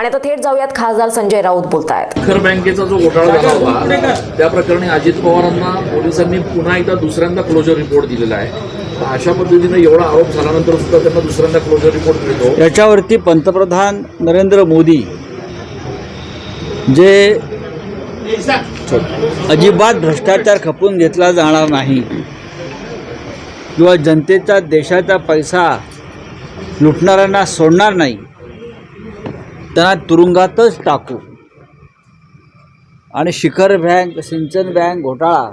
आणि आता थेट जाऊयात. खासदार संजय राऊत बोलतायत. शिखर बँकेचा जो घोटाळा झाला होता त्या प्रकरणी अजित पवारांना पोलिसांनी पुन्हा एकदा दुसऱ्यांदा क्लोजर रिपोर्ट दिलेला आहे. अशा पद्धतीने एवढा आरोप झाल्यानंतर सुद्धा त्यांना दुसऱ्यांदा क्लोजर रिपोर्ट मिळतो. याच्यावरती पंतप्रधान नरेंद्र मोदी जे अजिबात भ्रष्टाचार खपून घेतला जाणार नाही किंवा जनतेचा देशाचा पैसा लुटणाऱ्यांना सोडणार नाही त्यांना तुरुंगातच टाकू. आणि शिखर बँक सिंचन बँक घोटाळा.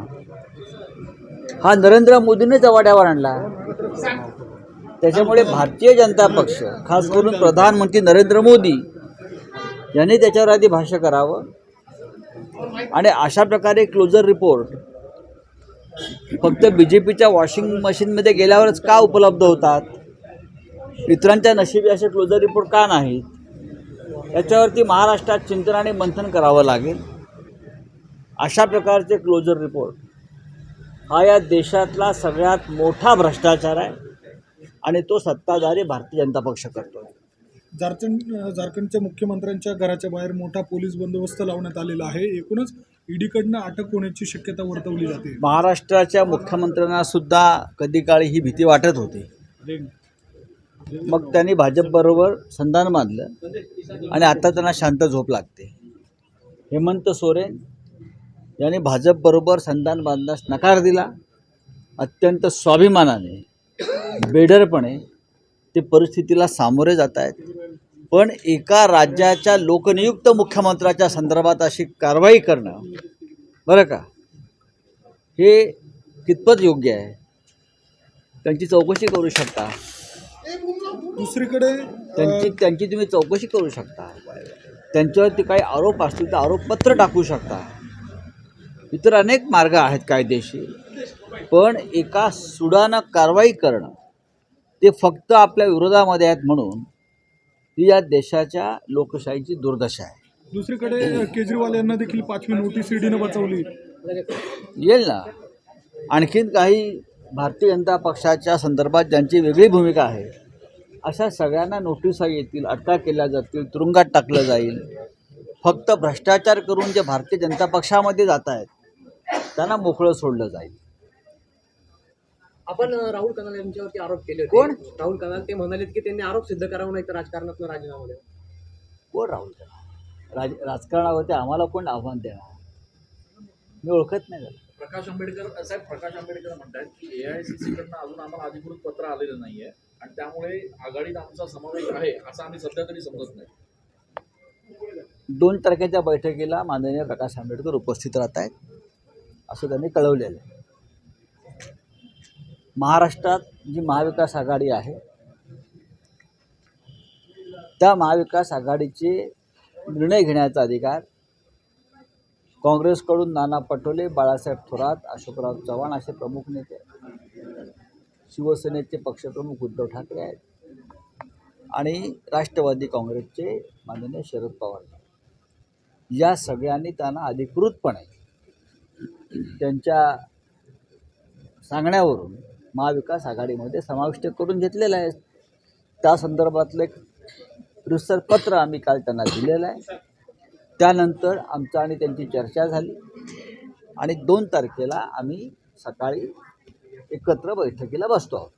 हा नरेंद्र मोदींनीच वाड्यावर आणला. त्याच्यामुळे भारतीय जनता पक्ष खास करून प्रधानमंत्री नरेंद्र मोदी यांनी त्याच्यावर आधी भाष्य करावं. आणि अशा प्रकारे क्लोजर रिपोर्ट फक्त बी जे पीच्या वॉशिंग मशीनमध्ये गेल्यावरच का उपलब्ध होतात? इतरांच्या नशिबी असे क्लोजर रिपोर्ट का नाहीत? याच्यावरती महाराष्ट्रात चिंतन आणि मंथन करावं लागेल. अशा प्रकारचे क्लोजर रिपोर्ट हा या देशातला सगळ्यात मोठा भ्रष्टाचार आहे आणि तो सत्ताधारी भारतीय जनता पक्ष करतो झारखंड झारखंडच्या मुख्यमंत्र्यांच्या घराच्या बाहेर मोठा पोलीस बंदोबस्त लावण्यात आलेला आहे. एकूणच ईडीकडनं अटक होण्याची शक्यता वर्तवली जाते. महाराष्ट्राच्या मुख्यमंत्र्यांना सुद्धा कधी काळी ही भीती वाटत होती. मग त्यांनी भाजपबरोबर संधान बांधलं आणि आता त्यांना शांत झोप लागते. हेमंत सोरेन यांनी भाजपबरोबर संधान बांधण्यास नकार दिला. अत्यंत स्वाभिमानाने बेडरपणे ते परिस्थितीला सामोरे जात आहेत पण एका राज्याच्या लोकनियुक्त मुख्यमंत्र्याच्या संदर्भात अशी कारवाई करणं बरं का? हे कितपत योग्य आहे? त्यांची चौकशी करू शकता? दुसरीकडे त्यांची त्यांची तुम्ही चौकशी करू शकता. त्यांच्यावरती काही आरोप असतील तर आरोपपत्र टाकू शकता. इतर अनेक मार्ग आहेत कायदेशीर. पण एका सुडानं कारवाई करणं ते फक्त आपल्या विरोधामध्ये आहेत म्हणून ही या देशाच्या लोकशाहीची दुर्दशा आहे. दुसरीकडे केजरीवाल यांना देखील पाचवी नोटीस ईडीनं बचावली येईल ना. आणखीन काही भारतीय जनता पक्षाच्या संदर्भात ज्यांची वेगळी भूमिका आहे अशा सगळ्यांना नोटिसा येतील अटका केल्या जातील तुरुंगात टाकलं जाईल. फक्त भ्रष्टाचार करून जे भारतीय जनता पक्षामध्ये जात आहेत त्यांना मोकळं सोडलं जाईल. आपण राहुल कनाल यांच्यावरती आरोप केले होते. कोण? राहुल कनाल ते म्हणाले की त्यांनी आरोप सिद्ध करावा नाही तर राजकारणातून राजीनामा द्यावा. कोण राहुल गांधी? राज राजकारणावरती आम्हाला कोण आव्हान देणार? मी ओळखत नाही त्याला. प्रकाश आंबेडकर साहेब प्रकाश आंबेडकर म्हणतात की ए आय सी सी कडनं अजून आम्हाला अधिकृत पत्र आलेलं नाहीये आणि त्यामुळे आघाडीत आमचा समावेश आहे असं आम्ही सध्या तरी समजत नाही दोन तारखेच्या बैठकीला माननीय प्रकाश आंबेडकर उपस्थित राहत आहेत असं त्यांनी कळवलेलं आहे महाराष्ट्रात जी महाविकास आघाडी आहे त्या महाविकास आघाडीचे निर्णय घेण्याचा अधिकार काँग्रेसकडून नाना पटोले बाळासाहेब थोरात अशोकराव चव्हाण असे प्रमुख नेते शिवसेनेचे पक्षप्रमुख उद्धव ठाकरे आहेत. आणि राष्ट्रवादी काँग्रेसचे माननीय शरद पवार या सगळ्यांनी त्यांना अधिकृतपणे त्यांच्या सांगण्यावरून महाविकास आघाडीमध्ये समाविष्ट करून घेतलेलं आहे. त्या संदर्भातलं एक रिसर पत्र आम्ही काल त्यांना दिलेलं आहे. त्यानंतर आमचं आणि त्यांची चर्चा झाली. आणि दोन तारखेला आम्ही सकाळी एकत्र बैठकीला बसतो आहोत.